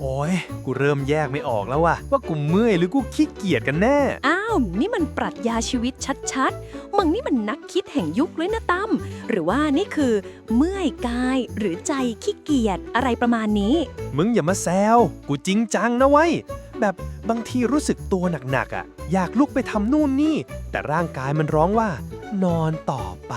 โอ้ย กูเริ่มแยกไม่ออกแล้วว่ะว่ากูเมื่อยหรือกูขี้เกียจกันแน่ อ้าว นี่มันปรัชญาชีวิตชัดๆ มึงนี่มันนักคิดแห่งยุคเลยนะตั้ม หรือว่านี่คือ เมื่อยกายหรือใจขี้เกียจอะไรประมาณนี้ มึงอย่ามาแซว กูจริงจังนะไว้ยแบบบางทีรู้สึกตัวหนักๆอะ อยากลุกไปทำนู่นนี่ แต่ร่างกายมันร้องว่า นอนต่อไป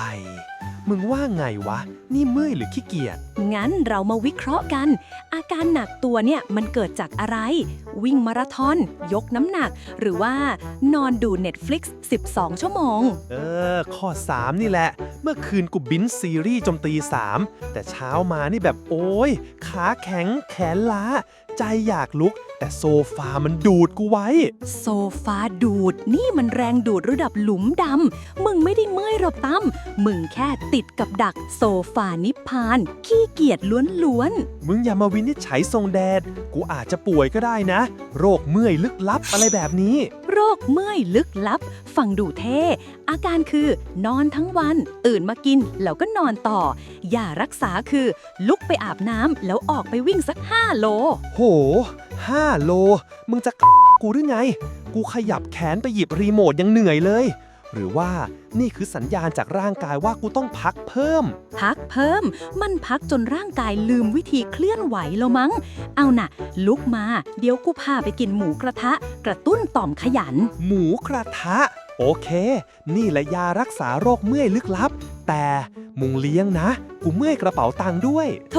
มึงว่าไงวะ นี่เมื่อยหรือขี้เกียจ งั้นเรามาวิเคราะห์กัน อาการหนักตัวเนี่ยมันเกิดจากอะไร วิ่งมาราธอน ยกน้ำหนัก หรือว่านอนดู Netflix 12 ชั่วโมง เออ ข้อ 3 นี่แหละ เมื่อคืนกูบินซีรีส์จมตีสามแต่เช้ามานี่แบบโอ้ย ขาแข็งแขนล้า ใจอยากลุก แต่โซฟามันดูดกูไว้ โซฟาดูดนี่มันแรงดูดระดับหลุมดำ มึงไม่ได้เมื่อยหรอกตั้มมึงแค่ติดกับดักโซฟานิพพาน ขี้เกียจล้วนมึงอย่ามาวินิจฉัยทรงแดด กูอาจจะป่วยก็ได้นะ โรคเมื่อยลึกลับอะไรแบบนี้ๆ โรคเมื่อยลึกลับ ฟังดูเท่ อาการคือนอนทั้งวัน ตื่นมากิน แล้วก็นอนต่อ อย่ารักษาคือ ลุกไปอาบน้ำแล้วออกไปวิ่งสัก 5 โล โห5โล มึงจะกูหรือไง กูขยับแขนไปหยิบรีโมทยังเหนื่อยเลย หรือว่านี่คือสัญญาณจากร่างกายว่ากูต้องพักเพิ่ม พักเพิ่ม มันพักจนร่างกายลืมวิธีเคลื่อนไหวแล้วมั้ง เอาน่ะ ลุกมา เดี๋ยวกูพาไปกินหมูกระทะ กระตุ้นต่อมขยัน หมูกระทะ โอเค นี่แหละยารักษาโรคเมื่อยลึกลับ แต่มุงเลี้ยงนะ กูเมื่อยกระเป๋าตังค์ด้วย โถ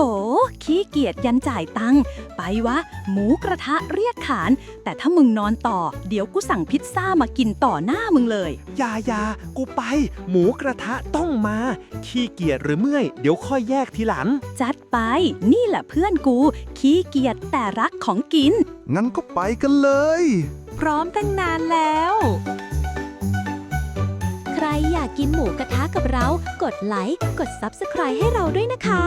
ขี้เกียจยันจ่ายตังค์ ไปวะ หมูกระทะเรียกขาน แต่ถ้ามึงนอนต่อ เดี๋ยวกูสั่งพิซซ่ามากินต่อหน้ามึงเลยอยาอยากูไป หมูกระทะต้องมา ขี้เกียจหรือเมื่อย เดี๋ยวค่อยแยกทีหลัง จัดไป นี่แหละเพื่อนกู ขี้เกียจแต่รักของกิน งั้นก็ไปกันเลย พร้อมตั้งนานแล้ว ใครอยากกินหมูกระทะกับเรา กดไลค์ กด Subscribe ให้เราด้วยนะคะ